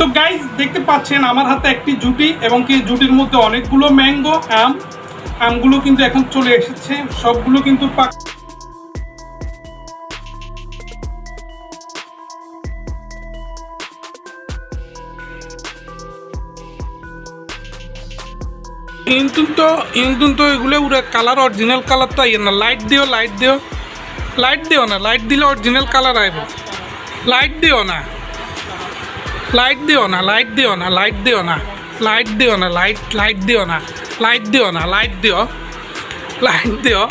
তো গাইজ দেখতে পাচ্ছেন আমার হাতে একটি জুটি এবং কি জুটির মধ্যে অনেকগুলো ম্যাঙ্গো আম। আমগুলো কিন্তু এখন চলে এসেছে। সবগুলো কিন্তু পাক ইন্তুন তো ইন্তুন তো এগুলো উড়ে কালার অরিজিনাল কালার তো আইয়ে না। লাইট দিও লাইট দিও। লাইট দিও না লাইট দিলে অরিজিনাল কালার আইব। লাইট দিও না। লাইট দিও না লাইট দিও না লাইট দিও না লাইট দিও না লাইট লাইট দিও না লাইট দিও না লাইট দিও লাইট দিও,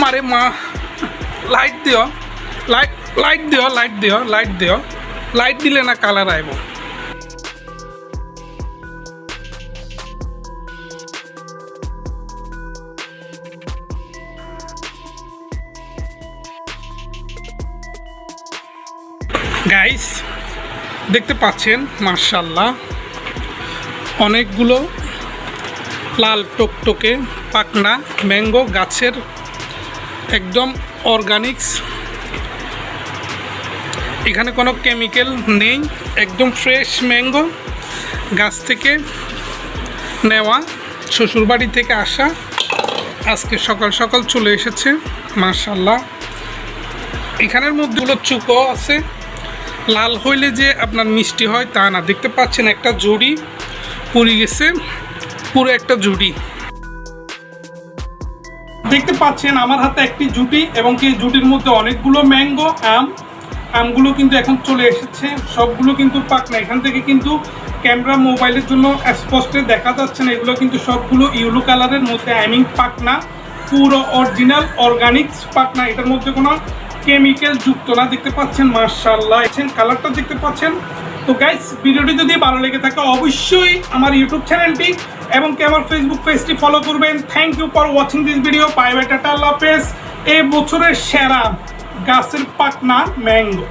মারে মা লাইট দিও লাইট লাইট দিও লাইট দিও লাইট দিও লাইট দিলে না কালার আইব। গাইস দেখতে পাচ্ছেন মার্শাল্লাহ অনেকগুলো লাল টকটকে পাকনা ম্যাঙ্গো গাছের একদম অর্গানিক্স। এখানে কোনো কেমিক্যাল নেই, একদম ফ্রেশ ম্যাঙ্গো গাছ থেকে নেওয়া, শ্বশুরবাড়ি থেকে আসা। আজকে সকাল সকাল চলে এসেছে মার্শাল্লাহ এখানের মধ্যেগুলো চুকো আছে। লাল হইলে যে আপনার মিষ্টি হয় তা না। দেখতে পাচ্ছেন একটা জুড়ি পুড়ে গেছে, পুরো একটা জুড়ি। দেখতে পাচ্ছেন আমার হাতে একটি জুটি এবং কি জুটির মধ্যে অনেকগুলো ম্যাঙ্গো, আম। আমগুলো কিন্তু এখন চলে এসেছে। সবগুলো কিন্তু পাক না। এখান থেকে কিন্তু ক্যামেরা মোবাইলের জন্য স্পষ্টে দেখা যাচ্ছে না। এগুলো কিন্তু সবগুলো ইউলো কালারের মধ্যে আইমিং পাক না। পুরো অরিজিনাল, অর্গানিক্স পাক না। এটার মধ্যে কোনো কেমিক্যাল যুক্ত না, দেখতে পাচ্ছেন মার্শাল্লাহ কালারটা দেখতে পাচ্ছেন। তো গাইস ভিডিওটি যদি ভালো লেগে থাকে, অবশ্যই আমার ইউটিউব চ্যানেলটি এবং কি আমার ফেসবুক পেজটি ফলো করবেন। Thank you for watching this video bye tata, Allah হাফেজ। এই বছরের সেরা গাছের পাকনা ম্যাঙ্গো